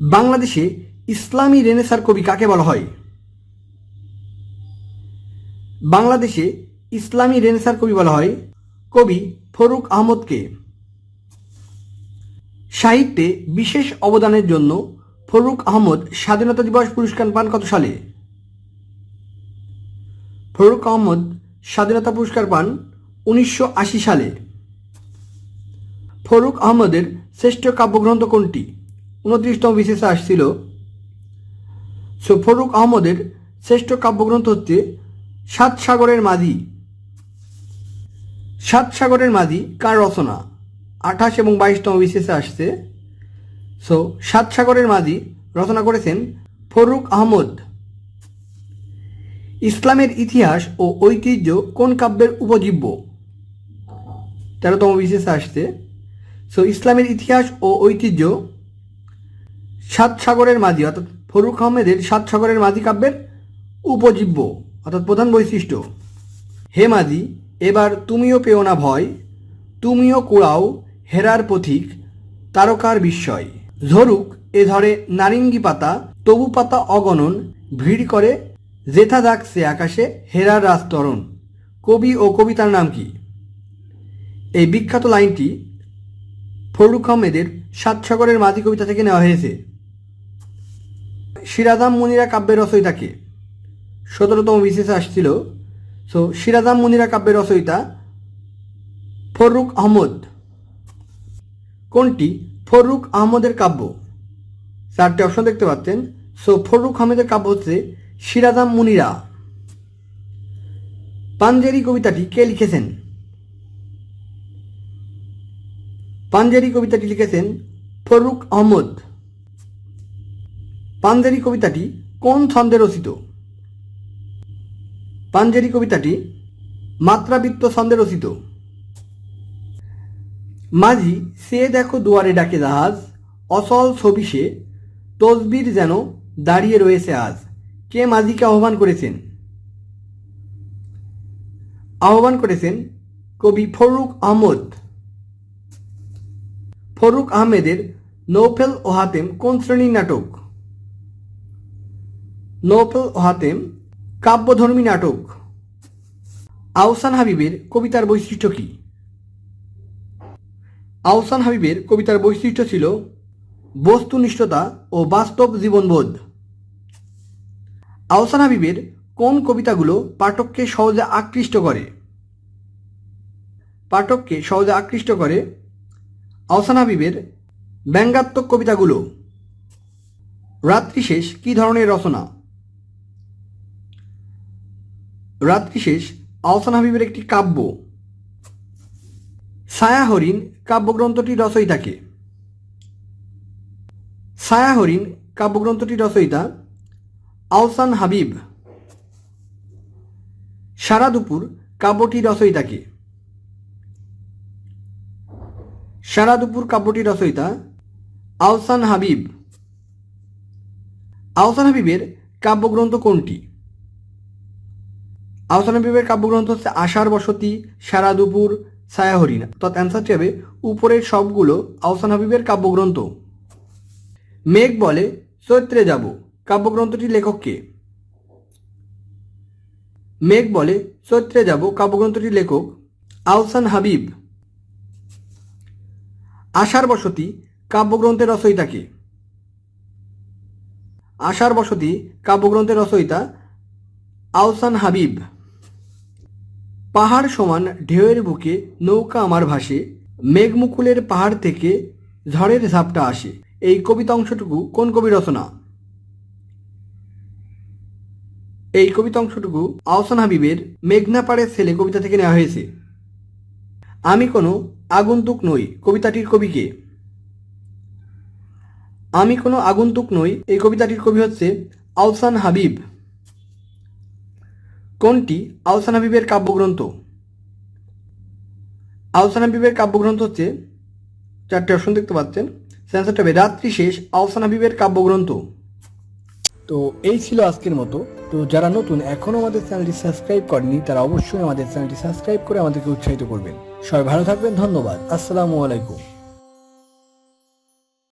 বাংলাদেশে ইসলামী রেনেসার কবি কাকে বলা হয়? বাংলাদেশে ইসলামী রেনেসার কবি বলা হয় কবি ফরুক আহমদকে। সাহিত্যে বিশেষ অবদানের জন্য ফরুক আহমদ স্বাধীনতা দিবস পুরস্কার পান কত সালে? ফরুক আহমদ স্বাধীনতা পুরস্কার পান উনিশশো আশি সালে। ফরুক আহমদের শ্রেষ্ঠ কাব্যগ্রন্থ কোনটি? উনত্রিশতম বিশেষে আসছিল। সো ফরুক আহমদের শ্রেষ্ঠ কাব্যগ্রন্থ হচ্ছে সাত সাগরের মাঝি। সাত সাগরের মাঝি কার রচনা? আঠাশ এবং বাইশতম বিশেষে আসছে। সো সাত সাগরের মাঝি রচনা করেছেন ফরুক আহমদ। ইসলামের ইতিহাস ও ঐতিহ্য কোন কাব্যের উপজীব্য? তেরোতম বিশেষে আসছে। সো ইসলামের ইতিহাস ও ঐতিহ্য সাত সাগরের মাঝি, অর্থাৎ ফরুক আহমেদের সাত সাগরের মাঝি কাব্যের উপজীব্য, অর্থাৎ প্রধান বৈশিষ্ট্য। হে মাঝি, এবার তুমিও পেও না ভয়, তুমিও কুড়াও হেরার পথিক, তারকার বিস্ময়। ঝরুক এ ধরে নারিঙ্গি পাতা, তবু পাতা অগণন, ভিড় করে জেথা ডাকছে আকাশে হেরার রাজতরণ। কবি ও কবিতার নাম কি? এই বিখ্যাত লাইনটি ফরুক আহমেদের সাত সাগরের মাঝি কবিতা থেকে নেওয়া হয়েছে। সিরাজাম মুনিরা কাব্যের রচয়িতাকে সতেরোতম বিশেষে আসছিল। সো সিরাজাম মুনিরা কাব্যের রচয়িতা ফরুক আহমদ। কোনটি? ফরুক আহমদের কাব্য। চারটি অপশন দেখতে পাচ্ছেন। সো ফরুক আহমেদের কাব্য হচ্ছে সিরাজাম মুনিরা। পাঞ্জেরি কবিতাটি কে লিখেছেন? পাঞ্জেরি কবিতাটি লিখেছেন ফরুক আহমদ। পাঞ্জেরি কবিতাটি কোন ছন্দে রচিত? পাঞ্জেরি কবিতাটি মাত্রাবৃত্ত ছন্দে রচিত। মাঝি, সে দেখো দুয়ারে ডাকে জাহাজ অসল ছবি সে, তসবির যেন দাঁড়িয়ে রয়েছে আজ। কে মাঝিকে আহ্বান করেছেন? আহ্বান করেছেন কবি ফরুক আহমদ। ফরুক আহমেদের নৌফেল ও হাতেম কোন শ্রেণির নাটক? ও হাতেম কাব্যধর্মী নাটক। আহসান হাবিবের কবিতার বৈশিষ্ট্য কী? আহসান হাবিবের কবিতার বৈশিষ্ট্য ছিল বস্তুনিষ্ঠতা ও বাস্তব জীবনবোধ। আহসান হাবিবের কোন কবিতাগুলো পাঠককে সহজে আকৃষ্ট করে? পাঠককে সহজে আকৃষ্ট করে আহসান হাবিবের ব্যঙ্গাত্মক কবিতাগুলো। রাত্রিশেষ কী ধরনের রচনা? রাত্রিশেষ আহসান হাবিবের একটি কাব্য। ছায়া হরিণ কাব্যগ্রন্থটির রচয়িতাকে ছায়া হরিণ কাব্যগ্রন্থটির রচয়িতা আহসান হাবিব। সারা দুপুর কাব্যটির রচয়িতাকে সারা দুপুর কাব্যটি রচয়িতা আহসান হাবিব। আহসান হাবিবের কাব্যগ্রন্থ কোনটি? আহসান হাবিবের কাব্যগ্রন্থ হচ্ছে আশার বসতি, সারা দুপুর ছায়া হরিণ অর্থাৎ অ্যান্সারটি হবে উপরের সবগুলো আহসান হাবিবের কাব্যগ্রন্থ। মেঘ বলে, চৈত্রে যাব। কাব্যগ্রন্থটির লেখককে মেঘ বলে, চৈত্রে যাব। কাব্যগ্রন্থটির লেখক আহসান হাবিব। আশার বসতি, কাব্যগ্রন্থের রচয়িতাকে আশার বসতি, কাব্যগ্রন্থের রচয়িতা আহসান হাবিব। পাহাড় সমান ঢেউয়ের বুকে নৌকা আমার ভাসে, মেঘমুকুলের পাহাড় থেকে ঝড়ের ঝাপটা আসে। এই কবিতা অংশটুকু কোন কবি রচনা? এই কবিতা অংশটুকু আহসান হাবিবের মেঘনা পাড়ের ছেলে কবিতা থেকে নেওয়া হয়েছে। আমি কোনো আগন্তুক নই কবিতাটির কবিকে। আমি কোনো আগন্তুক নই এই কবিতাটির কবি হচ্ছে আহসান হাবিব। কোনটি আহসান হাবিবের কাব্যগ্রন্থ? আহসান হাবিবের কাব্যগ্রন্থ হচ্ছে চারটে অপশন দেখতে পাচ্ছেন। সেন্সারটা হবে, রাত্রি শেষ আহসান হাবিবের কাব্যগ্রন্থ। তো এই ছিল আজকের মতো। তো যারা নতুন এখনও আমাদের চ্যানেলটি সাবস্ক্রাইব করেনি তারা অবশ্যই আমাদের চ্যানেলটি সাবস্ক্রাইব করে আমাদেরকে উৎসাহিত করবেন। সবাই ভালো থাকবেন, ধন্যবাদ। আসসালামু আলাইকুম।